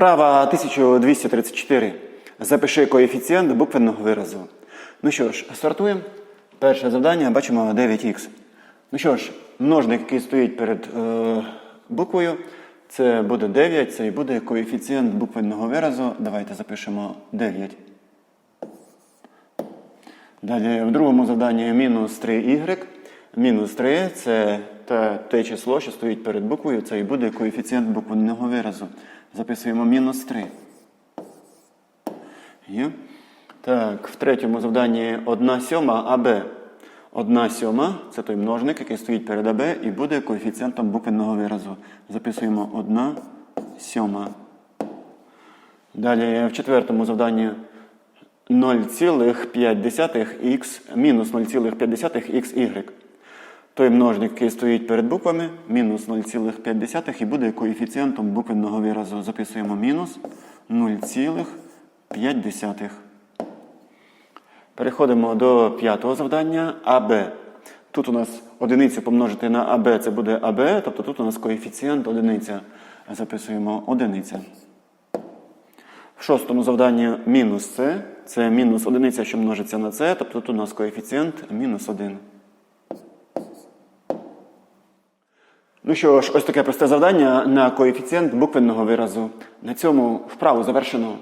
Вправа 1234. Запиши коефіцієнт буквенного виразу. Ну що ж, стартуємо. Перше завдання бачимо 9х. Ну що ж, множник, який стоїть перед е, буквою, це буде 9, це і буде коефіцієнт буквенного виразу. Давайте запишемо 9. Далі в другому завданні мінус 3y. Мінус 3 це те, число, що стоїть перед буквою, це і буде коефіцієнт буквенного виразу. Записуємо мінус 3. Є. Так, в третьому завданні 1 сьома АБ. 1 сьома це той множник, який стоїть перед АБ і буде коефіцієнтом буквенного виразу. Записуємо 1 сьома. Далі в четвертому завданні 0,5х мінус 0,5xy. Той множник, який стоїть перед буквами, мінус 0,5 і буде коефіцієнтом буквенного виразу. Записуємо мінус 0,5. Переходимо до п'ятого завдання АБ. Тут у нас одиницю помножити на АБ, це буде АБ, тобто тут у нас коефіцієнт одиниця. Записуємо одиниця. В шостому завданні мінус С. Це мінус одиниця, що множиться на С, тобто тут у нас коефіцієнт мінус 1. Ну що ж, ось таке просте завдання на коефіцієнт буквенного виразу. На цьому вправу завершено.